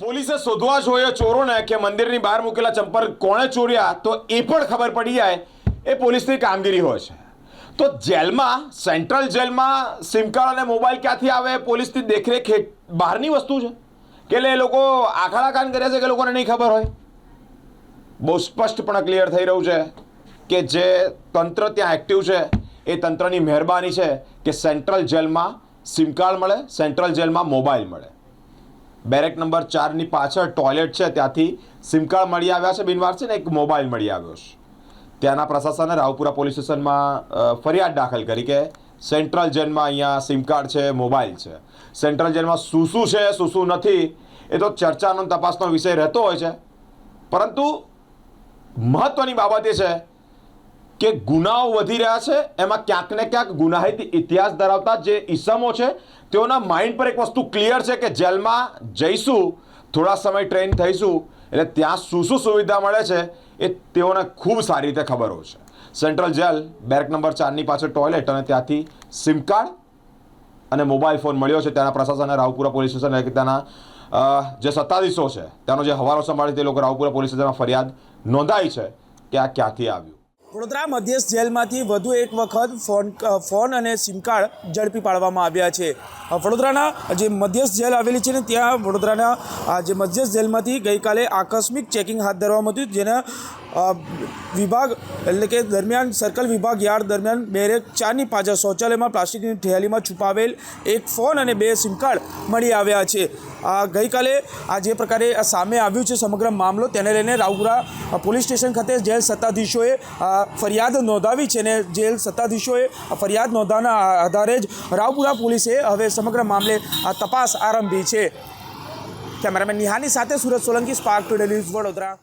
પોલીસે શોધવા જોઈએ ચોરોને કે મંદિરની બહાર મૂકેલા ચંપલ કોણે ચોર્યા તો એ પણ ખબર પડી જાય. એ પોલીસની કામગીરી હોય છે. તો જેલમાં, સેન્ટ્રલ જેલમાં સિમ કાર્ડ અને મોબાઈલ ક્યાંથી આવે? પોલીસની દેખરેખ બહારની વસ્તુ છે. કે એટલે એ લોકો આખાડા કાન કર્યા છે કે લોકોને નહીં ખબર હોય? બહુ સ્પષ્ટપણે ક્લિયર થઈ રહ્યું છે કે જે તંત્ર ત્યાં એક્ટિવ છે, એ તંત્રની મહેરબાની છે કે સેન્ટ્રલ જેલમાં સિમ કાર્ડ મળે, સેન્ટ્રલ જેલમાં મોબાઈલ મળે. બેરેક નંબર ચારની પાછળ ટોયલેટ છે, ત્યાંથી સિમ કાર્ડ મળી આવ્યા છે બિનવારસી ને એક મોબાઈલ મળી આવ્યો છે. ત્યાંના પ્રશાસને રાવપુરા પોલીસ સ્ટેશનમાં ફરિયાદ દાખલ કરી કે સેન્ટ્રલ જેલમાં અહીંયા સિમ કાર્ડ છે, મોબાઈલ છે. સેન્ટ્રલ જેલમાં શું શું છે શું શું નથી. એ તો ચર્ચાનો તપાસનો વિષય રહેતો હોય છે. પરંતુ મહત્ત્વની બાબત એ છે કે ગુનાઓ વધી રહ્યા છે, એમાં ક્યાંક ને ક્યાંક ગુનાહિત ઇતિહાસ ધરાવતા જે ઈસમો છે, તેઓના માઇન્ડ પર એક વસ્તુ ક્લિયર છે કે જેલમાં જઈશું, થોડા સમય ટ્રેન થઈશું, એટલે ત્યાં શું શું સુવિધા મળે છે, એ તેઓને ખૂબ સારી રીતે ખબર હોય છે. સેન્ટ્રલ જેલ બેરેક નંબર ચારની પાછળ ટોયલેટ અને ત્યાંથી સિમ કાર્ડ અને મોબાઈલ ફોન મળ્યો છે, ત્યાંના પ્રશાસને, રાવપુરા પોલીસ સ્ટેશન એટલે કે ત્યાંના જે સત્તાધીશો છે, ત્યાંનો જે હવાલો સંભાળે તે લોકો રાવપુરા પોલીસ સ્ટેશનમાં ફરિયાદ નોંધાઈ છે કે આ ક્યાંથી આવ્યું. વડોદરા મધ્યસ્થ જેલમાંથી વધુ એક વખત ફોન ફોન અને સિમ કાર્ડ ઝડપી પાડવામાં આવ્યા છે. વડોદરાના જે મધ્યસ્થ જેલ આવેલી છે ને, ત્યાં વડોદરાના જે મધ્યસ્થ જેલમાંથી ગઈકાલે આકસ્મિક ચેકિંગ હાથ ધરવામાં આવ્યું જેના વિભાગ, એટલે કે દરમિયાન સર્કલ વિભાગ યાર્ડ દરમિયાન બેરેક ચારની પાછળ શૌચાલયમાં પ્લાસ્ટિકની થેલીમાં છુપાવેલ એક ફોન અને બે સિમ કાર્ડ મળી આવ્યા છે. ગઈકાલે આ જે પ્રકારે સામે આવ્યું છે સમગ્ર મામલો, તેને લઈને રાવપુરા પોલીસ સ્ટેશન ખાતે જેલ સત્તાધીશોએ ફરિયાદ નોંધાવી છે અને જેલ સત્તાધીશોએ ફરિયાદ નોંધાના આધારે જ રાવપુરા પોલીસે હવે સમગ્ર મામલે તપાસ આરંભી છે. કેમેરામેન નિહાની સાથે Surat Solanki, Spark Today news Vadodara.